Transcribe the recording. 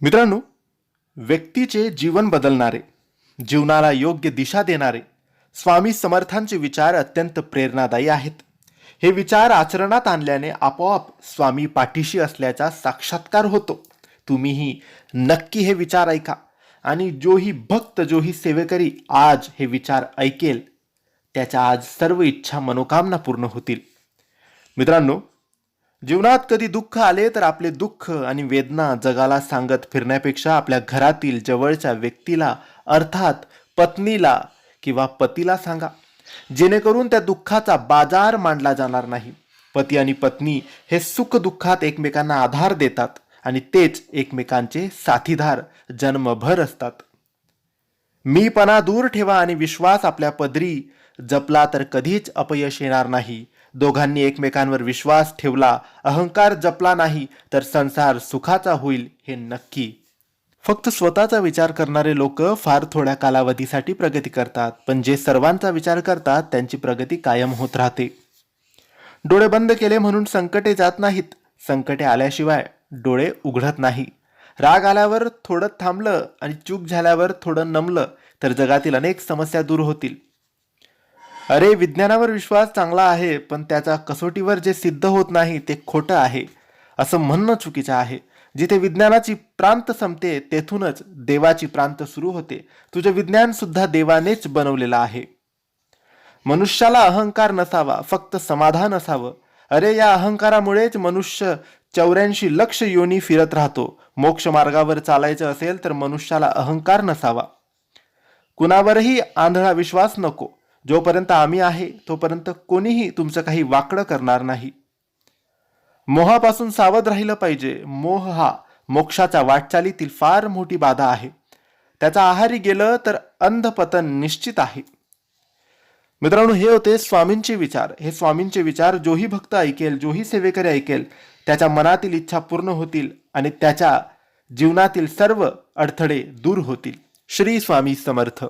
मित्रांनो व्यक्तीचे जीवन बदलणारे जीवनाला योग्य दिशा देणारे स्वामी समर्थांचे विचार अत्यंत प्रेरणादायी आहेत. हे विचार आचरणात आणल्याने आपोआप स्वामी पाठीशी असल्याचा साक्षात्कार होतो. तुम्हीही नक्की हे विचार ऐका आणि जोही भक्त जोही सेवेकरी आज हे विचार ऐकेल त्याच्या आज सर्व इच्छा मनोकामना पूर्ण होतील. मित्रांनो जीवनात कधी दुःख आले तर आपले दुःख आणि वेदना जगाला सांगत फिरण्यापेक्षा आपल्या घरातील जवळच्या व्यक्तीला अर्थात पत्नीला किंवा पतीला सांगा. जेणेकरून त्या दुःखाचा बाजार मांडला जाणार नाही. पती आणि पत्नी हे सुख दुःखात एकमेकांना आधार देतात आणि तेच एकमेकांचे साथीदार जन्मभर असतात. मीपणा दूर ठेवा आणि विश्वास आपल्या पदरी जपला तर कधीच अपयश येणार नाही. दोघांनी एकमेकांवर विश्वास ठेवला अहंकार जपला नाही तर संसार सुखाचा होईल हे नक्की. फक्त स्वतःचा विचार करणारे लोक फार थोड्या कालावधीसाठी प्रगती करतात पण जे सर्वांचा विचार करतात त्यांची प्रगती कायम होत राहते. डोळे बंद केले म्हणून संकटे जात नाहीत. संकटे आल्याशिवाय डोळे उघडत नाही. राग आल्यावर थोडं थांबलं आणि चूक झाल्यावर थोडं नमलं तर जगातील अनेक समस्या दूर होतील. अरे विज्ञानावर विश्वास चांगला आहे पण त्याच्या कसोटीवर जे सिद्ध होत नाही ते खोटं आहे. असं म्हणणं चुकीचं आहे. जिथे विज्ञानाची प्रांत संपते तेथूनच देवाची प्रांत सुरू होते. तुझे विज्ञान सुद्धा देवानेच बनवलेलं आहे. मनुष्याला अहंकार नसावा फक्त समाधान असावं. अरे या अहंकारामुळेच मनुष्य चौऱ्याऐंशी लक्ष योनी फिरत राहतो. मोक्ष मार्गावर चालायचं असेल तर मनुष्याला अहंकार नसावा. कुणावरही आंधळा विश्वास नको. जोपर्यंत आम्ही आहे तोपर्यंत कोणीही तुमचं काही वाकडं करणार नाही. मोहापासून सावध राहिलं पाहिजे. मोह हा मोक्षाच्या वाटचालीतील फार मोठी बाधा आहे. त्याचा आहारी गेलं तर अंधपतन निश्चित आहे. मित्रांनो हे होते स्वामींचे विचार. हे स्वामींचे विचार जोही भक्त ऐकेल जोही सेवेकरी ऐकेल त्याच्या मनातील इच्छा पूर्ण होतील आणि त्याच्या जीवनातील सर्व अडथळे दूर होतील. श्री स्वामी समर्थ.